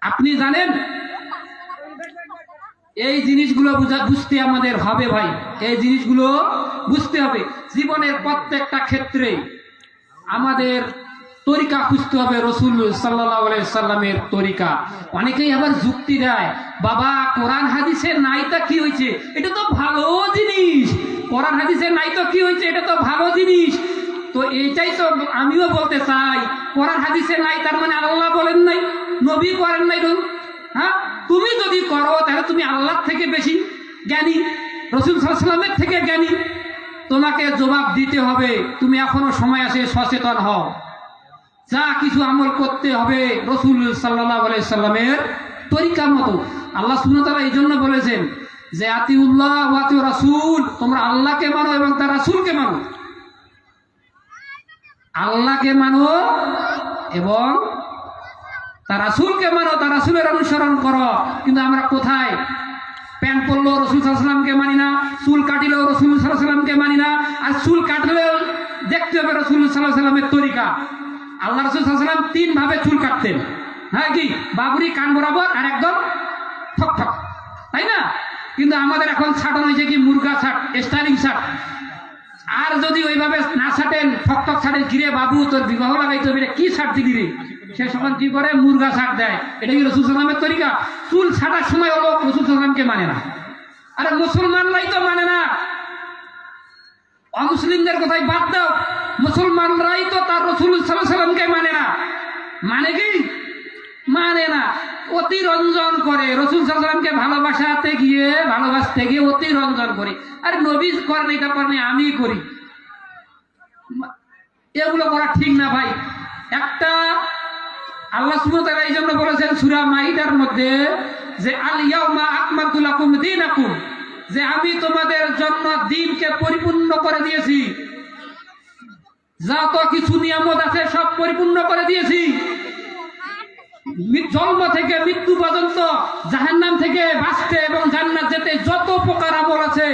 আপনি জানেন? এই জিনিসগুলো বুঝা বুঝতে আমাদের হবে ভাই। এই জিনিসগুলো বুঝতে হবে। জীবনের প্রত্যেকটা ক্ষেত্রে আমাদের তরিকা খুঁজতে হবে রসুল সাল্লাহ সাল্লামের তরিকা। অনেকেই আবার যুক্তি দেয়, বাবা, কোরআন হাদিসের নাইতা কি হয়েছে? এটা তো ভালো জিনিস। কোরআন হাদিসের নাই তো কি হয়েছে? এটা তো ভালো জিনিস। তো এইটাই তো আমিও বলতে চাই। কোরআন হাদিসে নাই, তার মানে আল্লাহ বলেন নাই, নবী করেন নাই তো হ্যাঁ? তুমি যদি করো, তাহলে তুমি আল্লাহ থেকে বেশি জ্ঞানী, রসুল সাল্লামের থেকে জ্ঞানী। তোমাকে জবাব দিতে হবে, তুমি এখনও সময় আছে, সচেতন হও। যা কিছু আমল করতে হবে রসুল সাল্লাহ সাল্লামের তরিকা মতো। আল্লাহ সুনতালা এই জন্য বলেছেন যে, আতিউল্লাহ ওয়াতি রাসুল তোমরা আল্লাহকে মানো এবং তার রাসুলকে মানো। আল্লাহকে মানো এবং তার রাসুলকে মানো, তার রাসুলের অনুসরণ করো। কিন্তু আমরা কোথায়? প্যান্ট পরলেও রসুল সাল্লামকে মানি না, চুল কাটিলেও রসুল সাল্লামকে মানি না, আর চুল কাটলেও দেখতে হবে রসুল সাল্লাহ তরিকা। আল্লাহ রসুল তিন ভাবে চুল কাটতেন। হ্যাঁ কি? বাবুরি, কান বরাবর, আর একদম ঠক ঠক তাই না? কিন্তু আমাদের এখন ছাটানো হয়েছে কি? মুরগা ছাট, স্টাইলিং শার্ট আর যদি ওইভাবে না ছাটেন ঠক ছাটেন কিরে বাবু, তোর বিবাহ লাগাইতে হবে, এটা কি ছাট দিলি রে সে সময় কি করে? মুরগা ছাট দেয়। এটা কি রসুল সালামের তরিকা? চুল ছাটার সময় হলো রসুল সালামকে মানে না। আরে মুসলমানরাই তো মানে না। অমুসলিমদের কথাই বাদ দাও। মুসলমানরাই তো তার রসুল সাল্লাহ সাল্লামকে মানে না। মানে কি? মানে না, অতিরঞ্জন করে। রসুল সাল্লামকে ভালোবাসাতে গিয়ে, ভালোবাসতে গিয়ে অতিরঞ্জন করে। আরে নবী করেন এটা করেন, আমি করি। এগুলো করা ঠিক না ভাই। একটা, আল্লাহ সুবহানাহু এই জন্য বলেছেন সূরা মাইদার মধ্যে যে, আল ইয়াউমা আকমালতু লাকুম দীনাকুম। যে, আমি তোমাদের জন্য দিনকে পরিপূর্ণ করে দিয়েছি। যা তো কিছু নিয়ামত আছে সব পরিপূর্ণ করে দিয়েছি। জন্ম থেকে মৃত্যু পর্যন্ত জাহান্নাম থেকে বাঁচতে এবং জান্নাত যেতে যত প্রকার আমল আছে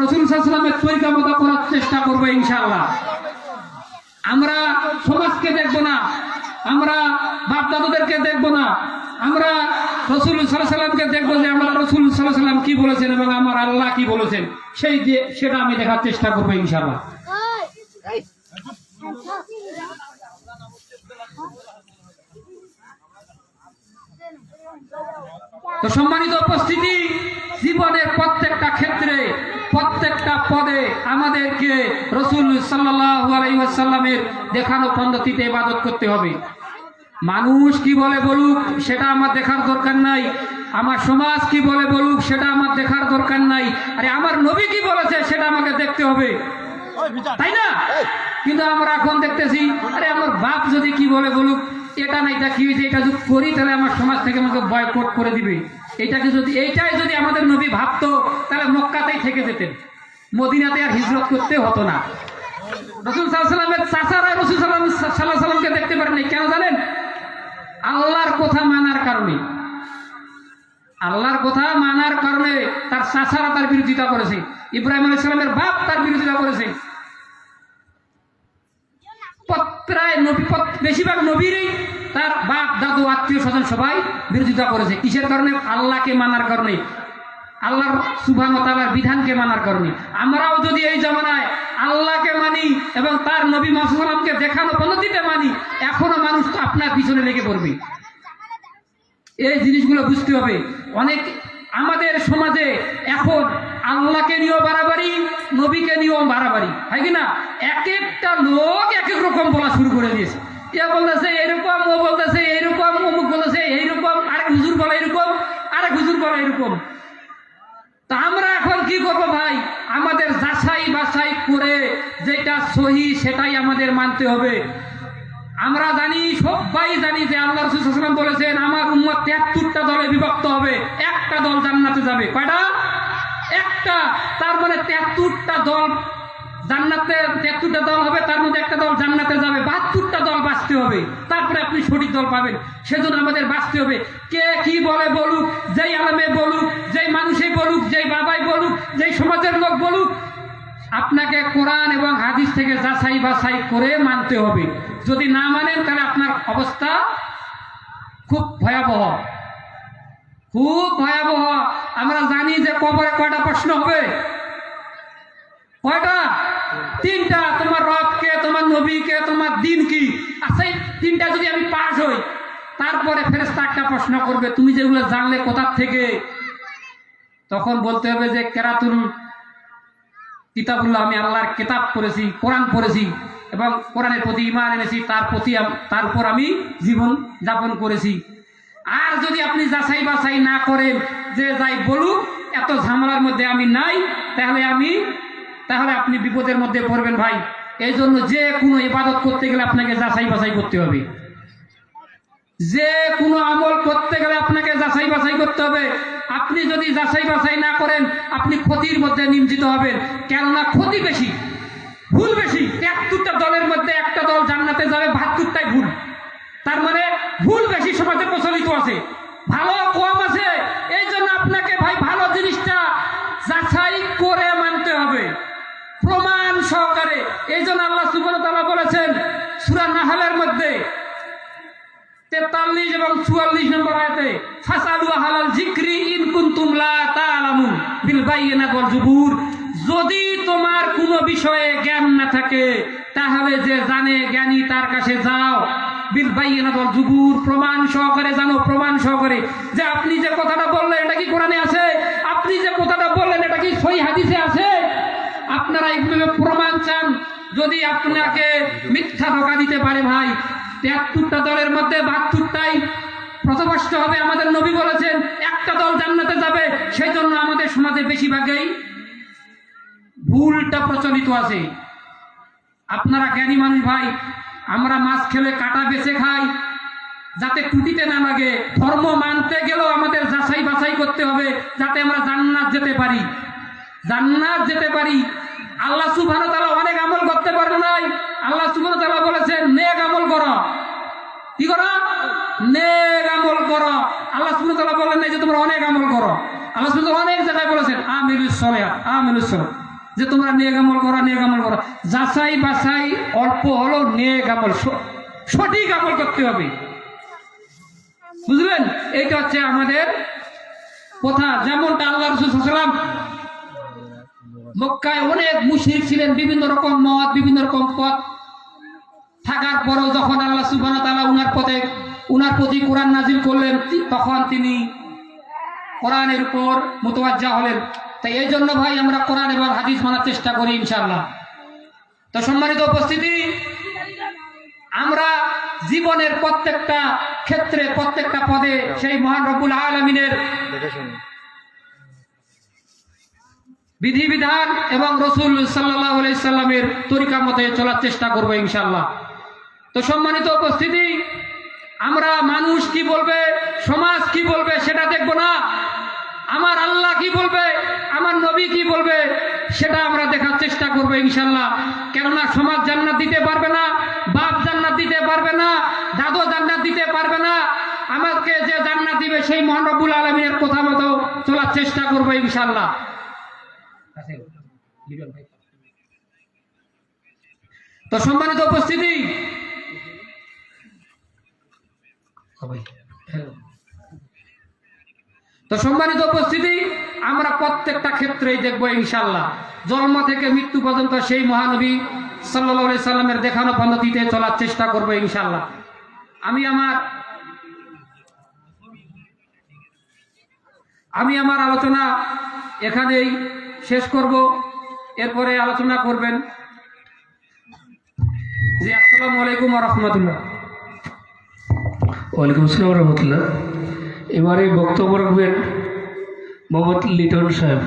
রসুল সাল্লামের তরিকা মতো করার চেষ্টা করব ইনশাআল্লাহ। আমরা সমাজকে দেখব না আমরা বাপ দাদুদেরকে দেখব না আমরা রসুল সাল্লাহ সাল্লামকে দেখব যে আমরা রসুল সাল্লাহ সাল্লাম কি বলেছেন এবং আমার আল্লাহ কি বলেছেন। সেই যে সেটা আমি দেখার চেষ্টা করব ইনশাআল্লাহ। তো সম্মানিত উপস্থিতি জীবনের প্রত্যেকটা ক্ষেত্রে প্রত্যেকটা পদে আমাদেরকে রসুল সাল্লাহ আলাইসাল্লামের দেখানো পদ্ধতিতে ইবাদত করতে হবে। মানুষ কি বলে বলুক সেটা আমার দেখার দরকার নাই। আমার সমাজ কি বলে বলুক সেটা আমার দেখার দরকার নাই। আরে আমার নবী কি বলেছে সেটা আমাকে দেখতে হবে। তাই না? কিন্তু আমরা এখন দেখতেছি আরে আমার বাপ যদি কি বলে বলুক এটা না, এটা কি হয়েছে, এটা যদি করি, তাহলে আমার সমাজ থেকে আমাকে বয়কট করে দিবে। এটাকে যদি, এইটাই যদি আমাদের নবী ভাবতো, তাহলে মক্কাতেই থেকে যেতেন। মদিনাতে আর হিজরত করতে হতো না। রসুল সাল্লামের চাচারা রসুল সাল্লাম সাল্লাহ সাল্লামকে দেখতে পারেনি। কেন জানেন? আল্লাহর কথা মানার কারণে। আল্লাহর কথা মানার কারণে তার চাচারা তার বিরোধিতা করেছে। ইব্রাহিম আলাইহিস সালামের বাপ তার বিরোধিতা করেছে। প্রায় নবী বেশিরভাগ নবীরই তার বাপ, দাদু, আত্মীয় স্বজন সবাই বিরোধিতা করেছে। কিসের কারণে? আল্লাহকে মানার কারণে। আল্লাহর সুভান তালার বিধানকে মানার কারণে। আমরাও যদি এই জমানায় আল্লাহকে মানি এবং তার নবী মাসালামকে দেখানো পদ্ধতিতে মানি, এখনও মানুষ তো আপনার পিছনে লেগে পড়বে। এই জিনিসগুলো বুঝতে হবে। অনেক আমাদের সমাজে এখন আল্লাহকে নিয়েও বাড়াবাড়ি, নবীকে নিয়েও বাড়াবাড়ি, হয় কি না? এক একটা লোক এক এক রকম বলা শুরু করে দিয়েছে। এ বলতেছে, এরকম, ও বলতেছে এইরকম অমুক বলেছে, এইরকম, আরেক হুজুর বলা এরকম, আরেক হুজুর বলে এরকম। তা আমরা এখন কি করব ভাই? আমাদের যাচাই বাছাই করে যেটা সহি সেটাই আমাদের মানতে হবে। আমরা জানি, সবাই জানি যে আল্লাহ রসুলাম বলেছেন, আমার উম্মত তেহাত্তরটা দলে বিভক্ত হবে, একটা দল জান্নাতে যাবে। কয়টা? একটা, তার মানে তেহাত্তরটা দল জান্নাতে তেহাত্তরটা দল হবে, তার মধ্যে একটা দল জান্নাতে যাবে, বাহাত্তরটা দল বাঁচতে হবে। তারপরে আপনি সঠিক দল পাবেন, সেজন্য আমাদের বাঁচতে হবে। কে কি বলে বলুক, যেই আলমে বলুক, যেই মানুষে বলুক, যেই বাবাই বলুক, যেই সমাজের লোক বলুক, আপনাকে কোরআন এবং হাদিস থেকে যাচাই বাছাই করে মানতে হবে। যদি না মানেন, তাহলে আপনার অবস্থা খুব ভয়াবহ। খুব ভয়াবহ। আমরা জানি যে কবরে কয়টা প্রশ্ন হবে। কয়টা? তিনটা। তোমার রবকে তোমার নবীকে তোমার দিন কি? আচ্ছা এই তিনটা যদি আমি পাশ হই, তারপরে ফেরেস্তা একটা প্রশ্ন করবে, তুমি যেগুলো জানলে কোথার থেকে? তখন বলতে হবে যে কেরাতুল কিতাবুল্লাহ, আমি আল্লাহর কিতাব পড়েছি, কোরআন পড়েছি এবং কোরআনের প্রতি ইমান এনেছি, তার প্রতি তার উপর আমি জীবন যাপন করেছি। আর যদি আপনি যাচাই বাছাই না করেন যে যাই বলুক, এত ঝামেলার মধ্যে আমি নাই, তাহলে আমি, তাহলে আপনি বিপদের মধ্যে পড়বেন ভাই। এই জন্য যে কোনো ইবাদত করতে গেলে আপনাকে যাচাই বাছাই করতে হবে। যে কোনো আমল করতে গেলে আপনাকে যাচাই বাছাই করতে হবে। আপনি যদি যাচাই বাছাই না করেন, আপনি ক্ষতির মধ্যে নিমজিত হবেন। কেননা ক্ষতি বেশি, ভুল বেশি। তেহাত্তরটা দলের মধ্যে একটা দল জান্নাতে যাবে, বাহাত্তরটাই ভুল। তার মানে ভুল বেশি সমাজে প্রচলিত আছে। ভালো কম আছে, এই জন্য আপনাকে ভাই ভালো জিনিসটা যাচাই করে মানতে হবে। প্রমাণ সহকারে, এই জন্য আল্লাহ সুবহানাহু ওয়া তাআলা বলেছেন, সূরা নাহলের মধ্যে তেতাল্লিশ এবং চুয়াল্লিশ নম্বর আয়তে, ফাসালু হালাল জিক্রি ইন কুনতুম লা বিল বাইয়িনাত ওয়াল জুবুর। যদি তোমার কোনো বিষয়ে জ্ঞান না থাকে, তাহলে যে জানে জ্ঞানী তার কাছে যাও। বিল বাইয়িনাত ওয়াল জুবুর প্রমাণ সহকারে জানো, প্রমাণ সহকারে। যে আপনি যে কথাটা বললেন, এটা কি কোরআনে আছে? আপনি যে কথাটা বললেন, এটা কি সহি হাদিসে আছে? আপনারা এইভাবে প্রমাণ চান, যদি আপনাকে মিথ্যা ধোকা দিতে পারে ভাই। তেহাত্তরটা দলের মধ্যে বাহাত্তরটাই প্রথমষ্ট হবে, আমাদের নবী বলেছেন, একটা দল জান্নাতে যাবে সেই জন্য আমাদের সমাজে বেশিরভাগই ভুলটা প্রচলিত আছে। আপনারা জ্ঞানী মানুষ ভাই আমরা মাছ খেলে কাটা বেছে খাই। যাতে টুটিতে না লাগে। ধর্ম মানতে গেলেও আমাদের যাচাই বাছাই করতে হবে, যাতে আমরা জান্নাত যেতে পারি। জান্নাত যেতে পারি। আল্লাহ সুবহানাহু ওয়া তাআলা অনেক আমল করতে পারবে নাই। আল্লাহ সুবহানাহু ওয়া তাআলা বলেছেন, নেক আমল করো। কি করো? নেক আমল করো। আল্লাহ সুবহানাহু ওয়া তাআলা বলেন যে তোমরা অনেক আমল করো। আল্লাহ তাআলা অনেক জায়গায় বলেছেন আমিলুস সলিহাত। যে তোমরা নেক আমল করো নেক আমল করো। যাচাই বাছাই অল্প হলো নেক আমল সঠিক আমল করতে হবে। বুঝলেন? এইটা হচ্ছে আমাদের কথা। যেমনটা আল্লাহ রসুল সাল্লাম মক্কায় অনেক মুশরিক ছিলেন, বিভিন্ন রকম মত বিভিন্ন রকম পথ থাকার পরেও যখন আল্লাহ সুবহানাহু ওয়া তাআলা উনার পথে, উনার প্রতি কোরআন নাজিল করলেন, তখন তিনি কোরআনের উপর মোতওয়াজ্জা হলেন। তাই এই জন্য ভাই আমরা কোরআন এবং হাদিস মানার চেষ্টা করি, ইনশাআল্লাহ। তো সম্মানিত উপস্থিতি, আমরা জীবনের প্রত্যেকটা ক্ষেত্রে, প্রত্যেকটা পদে সেই মহান রব্বুল আলমিনের বিধিবিধান এবং রসুল সাল্লাহ সাল্লামের তরিকা মতে চলার চেষ্টা করব ইনশাল্লাহ তো সম্মানিত উপস্থিতি, আমরা মানুষ কি বলবে, সমাজ কি বলবে, সেটা দেখব না। আমার আল্লাহ কি বলবে? আমার নবী কি বলবে? সেটা আমরা দেখার চেষ্টা করব ইনশাল্লাহ কেননা সমাজ জান্নাত দিতে পারবে না, বাপ জান্নাত দিতে পারবে না, দাদু জান্নাত দিতে পারবে না। আমাকে যে জান্নাত দিবে সেই মহানবুল আলমিনের কথা মতো চলার চেষ্টা করব ইনশাল্লাহ তো সম্মানিত উপস্থিতি। তো সম্মানিত উপস্থিতি, আমরা প্রত্যেকটা ক্ষেত্রেই দেখব ইনশাল্লাহ জন্ম থেকে মৃত্যু পর্যন্ত সেই মহানবী সাল্লা সাল্লামের দেখানো পদ্ধতিতে চলার চেষ্টা করব ইনশাল্লাহ আমি আমার আমি আমার আলোচনা এখানেই শেষ করব। এরপরে আলোচনা করবেন জি আসসালামু আলাইকুম রহমতুল্লাহ। ওয়ালাইকুম আসসালাম রহমতুল্লাহ। এবারে বক্তব্য রাখবেন মোহাম্মদ লিটন সাহেব।